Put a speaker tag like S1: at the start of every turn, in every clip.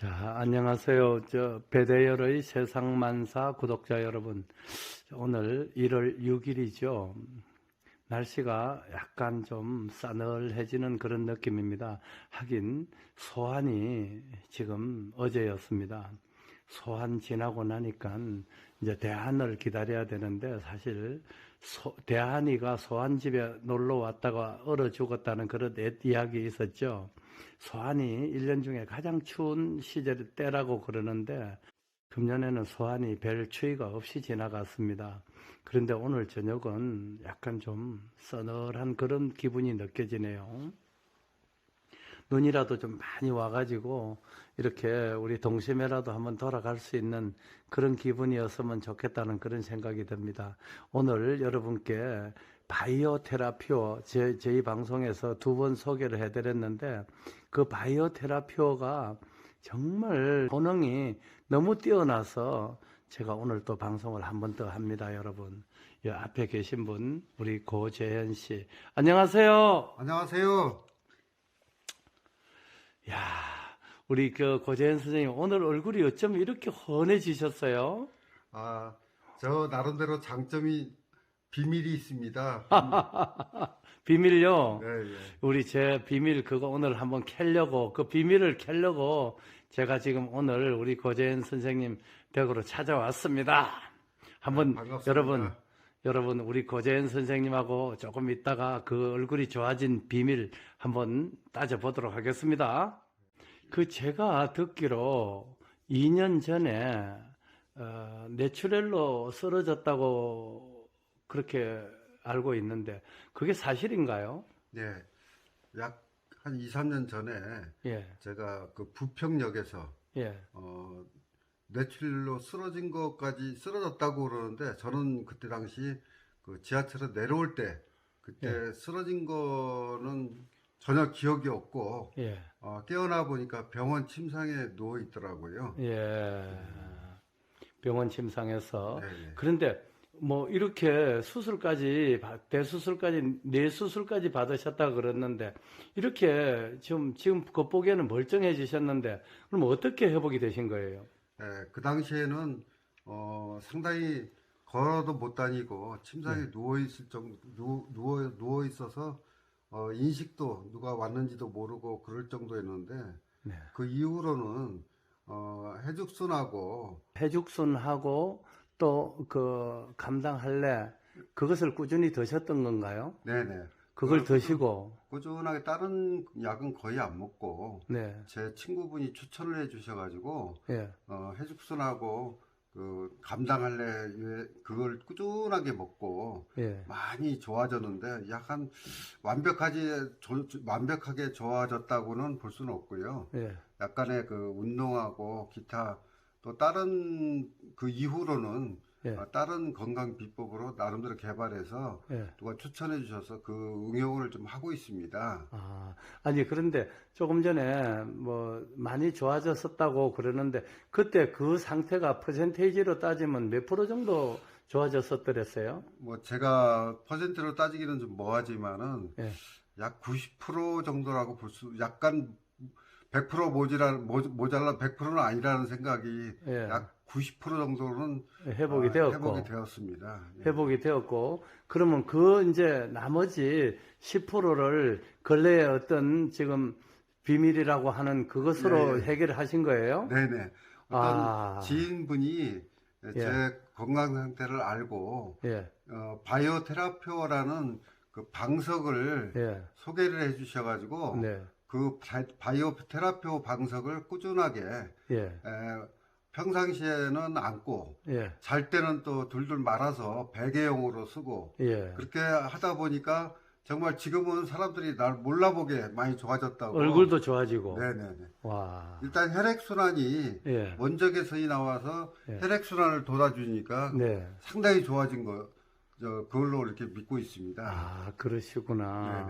S1: 자, 안녕하세요. 저 배대열의 세상 만사 구독자 여러분. 오늘 1월 6일이죠. 날씨가 약간 좀 싸늘해지는 그런 느낌입니다. 하긴 소환이 지금 어제였습니다. 소환 지나고 나니까 이제 대한을 기다려야 되는데 사실 소, 대한이가 소환 집에 놀러 왔다가 얼어 죽었다는 그런 옛 이야기 있었죠. 소환이 1년 중에 가장 추운 시절 때라고 그러는데 금년에는 소환이 별 추위가 없이 지나갔습니다. 그런데 오늘 저녁은 약간 좀 서늘한 그런 기분이 느껴지네요. 눈이라도 좀 많이 와가지고 이렇게 우리 동심에라도 한번 돌아갈 수 있는 그런 기분이었으면 좋겠다는 그런 생각이 듭니다. 오늘 여러분께 바이오 테라피오 제, 저희 방송에서 두 번 소개를 해드렸는데 그 바이오 테라피오가 정말 효능이 너무 뛰어나서 제가 오늘 또 방송을 한 번 더 합니다, 여러분. 이 앞에 계신 분, 우리 고재현 씨. 안녕하세요.
S2: 안녕하세요.
S1: 야, 우리 그 고재현 선생님 오늘 얼굴이 어쩜 이렇게 환해지셨어요?
S2: 아, 저 나름대로 장점이 비밀이 있습니다.
S1: 비밀 요.
S2: 네, 예.
S1: 우리 제 비밀 그거 오늘 한번 캐려고 그 비밀을 캐려고 제가 지금 오늘 우리 고재현 선생님 댁으로 찾아왔습니다. 한번
S2: 네.
S1: 여러분 여러분 우리 고재현 선생님하고 조금 있다가 그 얼굴이 좋아진 비밀 한번 따져 보도록 하겠습니다. 그 제가 듣기로 2년 전에 어, 내추럴로 쓰러졌다고 그렇게 알고 있는데 그게 사실인가요?
S2: 예. 약한 2, 3년 전에
S1: 예,
S2: 제가 그 부평역에서
S1: 예,
S2: 어, 뇌출로 쓰러진 것까지 쓰러졌다고 그러는데 저는 그때 당시 그 지하철에 내려올 때 그때
S1: 예.
S2: 쓰러진 거는 전혀 기억이 없고
S1: 예.
S2: 어, 깨어나 보니까 병원 침상에 누워 있더라고요.
S1: 예. 병원 침상에서.
S2: 네, 네.
S1: 그런데 뭐 이렇게 수술까지, 받- 대수술까지, 뇌수술까지 받으셨다 그랬는데 이렇게 지금, 지금 겉보기에는 멀쩡해지셨는데 그럼 어떻게 회복이 되신 거예요?
S2: 예, 그 당시에는 어, 상당히 걸어도 못 다니고 침상에
S1: 네.
S2: 누워 있을 정도 누워 누워, 누워 있어서 어, 인식도 누가 왔는지도 모르고 그럴 정도였는데
S1: 네.
S2: 그 이후로는 어, 해죽순하고
S1: 해죽순하고 또 그 감당할래? 그것을 꾸준히 드셨던 건가요?
S2: 네네. 그걸
S1: 드시고,
S2: 꾸준하게 다른 약은 거의 안 먹고
S1: 네,
S2: 제 친구분이 추천을 해주셔가지고
S1: 예,
S2: 어, 해죽순하고 그 감당할래 유에 그걸 꾸준하게 먹고
S1: 예,
S2: 많이 좋아졌는데 약간 완벽하지 조- 조- 완벽하게 좋아졌다고는 볼 수는 없고요.
S1: 예,
S2: 약간의 그 운동하고 기타 또 다른 그 이후로는
S1: 예.
S2: 어, 다른 건강 비법으로 나름대로 개발해서
S1: 예.
S2: 누가 추천해 주셔서 그 응용을 좀 하고 있습니다.
S1: 아, 아니, 그런데 조금 전에 뭐 많이 좋아졌었다고 그러는데 그때 그 상태가 퍼센테이지로 따지면 몇 프로 정도 좋아졌었더랬어요?
S2: 뭐 제가 퍼센트로 따지기는 좀 뭐하지만은
S1: 예.
S2: 약90% 정도라고 볼 수, 약간 100% 모자라, 모- 모자라 100%는 아니라는 생각이
S1: 예.
S2: 약 90% 정도는
S1: 회복이
S2: 아,
S1: 되었고.
S2: 회복이 되었습니다. 예.
S1: 회복이 되었고, 그러면 그 이제 나머지 10%를 근래의 어떤 지금 비밀이라고 하는 그것으로
S2: 네.
S1: 해결하신 거예요?
S2: 네네. 어떤
S1: 아.
S2: 지인분이 제 건강 상태를 알고
S1: 예,
S2: 어, 바이오 테라피오라는 그 방석을
S1: 예,
S2: 소개를 해주셔가지고
S1: 네,
S2: 그 바- 바이오 테라피오 방석을 꾸준하게
S1: 예,
S2: 에, 평상시에는 안고
S1: 예,
S2: 잘 때는 또 둘둘 말아서 베개용으로 쓰고
S1: 예.
S2: 그렇게 하다 보니까 정말 지금은 사람들이 날 몰라보게 많이 좋아졌다고.
S1: 얼굴도 좋아지고.
S2: 네네네.
S1: 와.
S2: 일단 혈액 순환이
S1: 예,
S2: 원적외선이 나와서
S1: 예.
S2: 혈액 순환을 도와주니까
S1: 네.
S2: 상당히 좋아진 거, 저, 그걸로 이렇게 믿고 있습니다.
S1: 아, 그러시구나.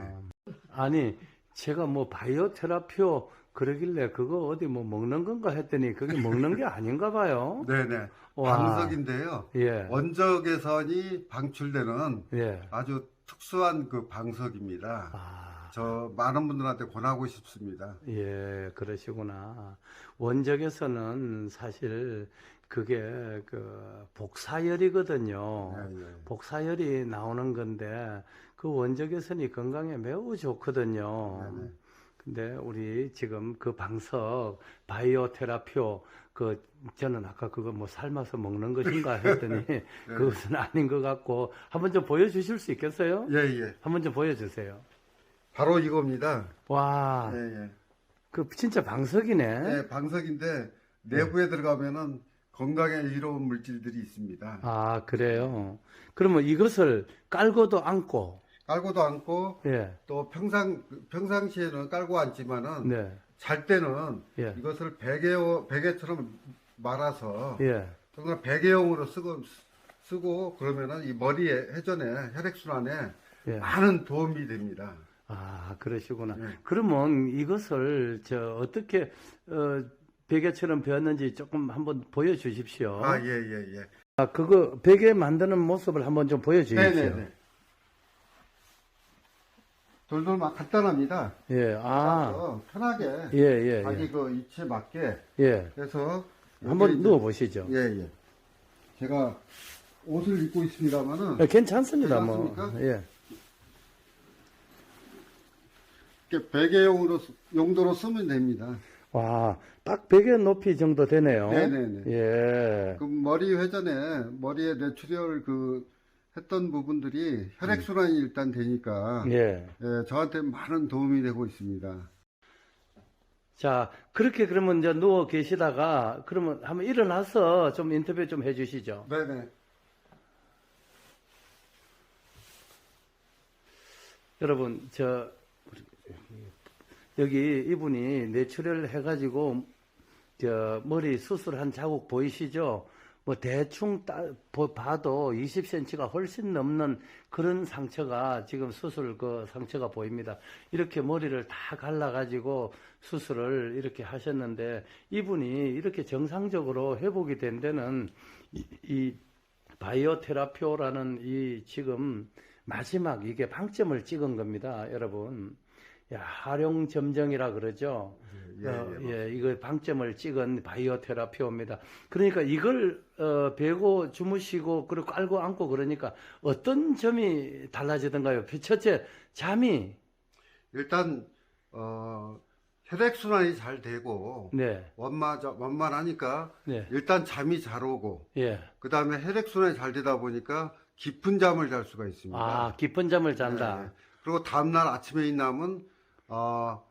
S2: 네네.
S1: 아니, 제가 뭐 바이오 테라피오 그러길래 그거 어디 뭐 먹는 건가 했더니 그게 먹는 게 아닌가 봐요.
S2: 네네.
S1: 와.
S2: 방석인데요.
S1: 예,
S2: 원적외선이 방출되는
S1: 예.
S2: 아주 특수한 그 방석입니다.
S1: 아,
S2: 저 많은 분들한테 권하고 싶습니다.
S1: 예, 그러시구나. 원적에서는 사실 그게 그 복사열이거든요.
S2: 예, 예.
S1: 복사열이 나오는 건데 그 원적외선이 건강에 매우 좋거든요.
S2: 네, 네.
S1: 근데 우리 지금 그 방석 바이오 테라피오 그 저는 아까 그거 뭐 삶아서 먹는 것인가 했더니
S2: 네.
S1: 그것은 아닌 것 같고 한번 좀 보여주실 수 있겠어요?
S2: 예, 예.
S1: 한번 좀 보여주세요.
S2: 바로 이겁니다.
S1: 와,
S2: 예, 예.
S1: 그 진짜 방석이네.
S2: 예, 방석인데 내부에 들어가면은 건강에 이로운 물질들이 있습니다.
S1: 아, 그래요. 그러면 이것을 깔고도 앉고,
S2: 깔고도 앉고
S1: 예,
S2: 또 평상 평상시에는 깔고 앉지만은
S1: 네,
S2: 잘 때는
S1: 예.
S2: 이것을 베개 베개처럼 말아서
S1: 예.
S2: 정말 베개용으로 쓰고 쓰고 그러면은 이 머리에 회전에 혈액 순환에
S1: 예.
S2: 많은 도움이 됩니다.
S1: 아, 그러시구나.
S2: 네.
S1: 그러면 이것을 저 어떻게 어, 베개처럼 배웠는지 조금 한번 보여주십시오.
S2: 아, 예, 예, 예.
S1: 아, 그거 베개 만드는 모습을 한번 좀 보여주십시오.
S2: 네, 네, 네. 돌돌 막 간단합니다.
S1: 예, 아,
S2: 편하게
S1: 예, 예,
S2: 자기
S1: 예,
S2: 그 이치에 맞게
S1: 예.
S2: 해서
S1: 한번
S2: 여기에
S1: 누워 보시죠.
S2: 이제- 예, 예. 제가 옷을 입고 있습니다만은
S1: 예, 괜찮습니다, 뭐.
S2: 괜찮습니까?
S1: 예,
S2: 이렇게 베개용으로 쓰- 용도로 쓰면 됩니다.
S1: 와, 딱 베개 높이 정도 되네요.
S2: 네, 네, 네.
S1: 예,
S2: 그 머리 회전에 머리에 뇌출혈 그 했던 부분들이 혈액 순환이 일단 되니까
S1: 예.
S2: 예, 저한테 많은 도움이 되고 있습니다.
S1: 자, 그렇게 그러면 이제 누워 계시다가 그러면 한번 일어나서 좀 인터뷰 좀 해주시죠.
S2: 네네.
S1: 여러분, 저, 여기 이분이 뇌출혈을 해가지고, 저, 머리 수술한 자국 보이시죠? 뭐, 대충 따, 보- 봐도 20cm가 훨씬 넘는 그런 상처가 지금 수술 그 상처가 보입니다. 이렇게 머리를 다 갈라가지고 수술을 이렇게 하셨는데, 이분이 이렇게 정상적으로 회복이 된 데는 이, 이 바이오 테라피오라는 이 지금 마지막 이게 방점을 찍은 겁니다, 여러분. 야, 활용 점정이라 그러죠.
S2: 예,
S1: 어,
S2: 예,
S1: 예, 이거 방점을 찍은 바이오 테라피오입니다. 그러니까 이걸 어, 베고 주무시고 그리고 깔고 앉고 그러니까 어떤 점이 달라지던가요? 첫째, 잠이
S2: 일단 어, 혈액 순환이 잘 되고
S1: 네,
S2: 원만 원만하니까
S1: 네,
S2: 일단 잠이 잘 오고
S1: 예.
S2: 그 다음에 혈액 순환이 잘 되다 보니까 깊은 잠을 잘 수가 있습니다.
S1: 아, 깊은 잠을 잔다.
S2: 네. 그리고 다음날 아침에 일어나면 어,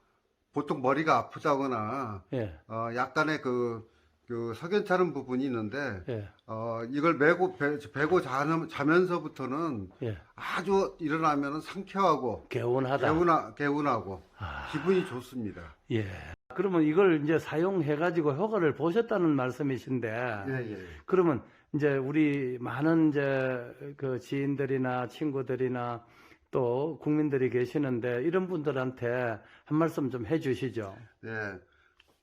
S2: 보통 머리가 아프다거나
S1: 예,
S2: 어, 약간의 그, 그 석연찮은 부분이 있는데
S1: 예,
S2: 어, 이걸 메고 배, 베고 자는, 자면 서부터는
S1: 예.
S2: 아주 일어나면 상쾌하고
S1: 개운하다.
S2: 개운하, 개운하고
S1: 아.
S2: 기분이 좋습니다.
S1: 예. 그러면 이걸 이제 사용해 가지고 효과를 보셨다는 말씀이신데,
S2: 예, 예.
S1: 그러면 이제 우리 많은 이제 그 지인들이나 친구들이나 또 국민들이 계시는데 이런 분들한테 한 말씀 좀 해주시죠.
S2: 네.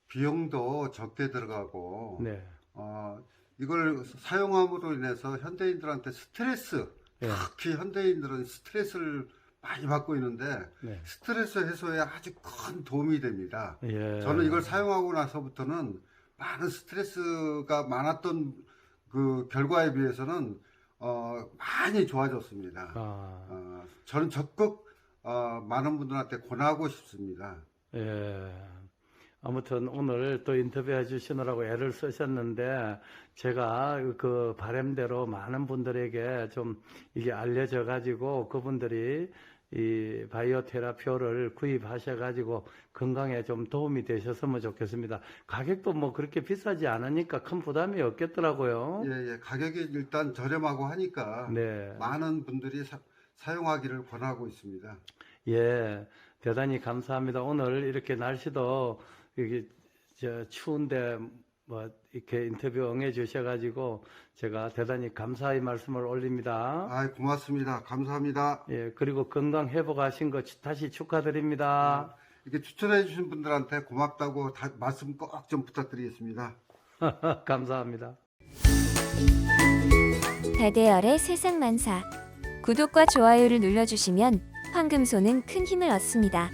S2: 비용도 적게 들어가고
S1: 네.
S2: 어, 이걸 사용함으로 인해서 현대인들한테 스트레스,
S1: 예.
S2: 특히 현대인들은 스트레스를 많이 받고 있는데
S1: 네.
S2: 스트레스 해소에 아주 큰 도움이 됩니다.
S1: 예.
S2: 저는 이걸 사용하고 나서부터는 많은 스트레스가 많았던 그 결과에 비해서는 어, 많이 좋아졌습니다.
S1: 아,
S2: 어, 저는 적극 어, 많은 분들한테 권하고 싶습니다.
S1: 예. 아무튼 오늘 또 인터뷰 해 주시느라고 애를 쓰셨는데 제가 그 바람대로 많은 분들에게 좀 이게 알려져 가지고 그분들이 이 바이오 테라피오를 구입하셔 가지고 건강에 좀 도움이 되셨으면 좋겠습니다. 가격도 뭐 그렇게 비싸지 않으니까 큰 부담이 없겠더라고요.
S2: 예, 예. 가격이 일단 저렴하고 하니까
S1: 네.
S2: 많은 분들이 사, 사용하기를 권하고 있습니다.
S1: 예, 대단히 감사합니다. 오늘 이렇게 날씨도 저 추운데 뭐 이렇게 인터뷰 응해 주셔가지고 제가 대단히 감사의 말씀을 올립니다.
S2: 아, 고맙습니다. 감사합니다.
S1: 예, 그리고 건강 회복하신 거 다시 축하드립니다.
S2: 이렇게 추천해 주신 분들한테 고맙다고 다- 말씀 꼭 좀 부탁드리겠습니다.
S1: 감사합니다.
S3: 다대열의 세상 만사 구독과 좋아요를 눌러주시면 황금소는 큰 힘을 얻습니다.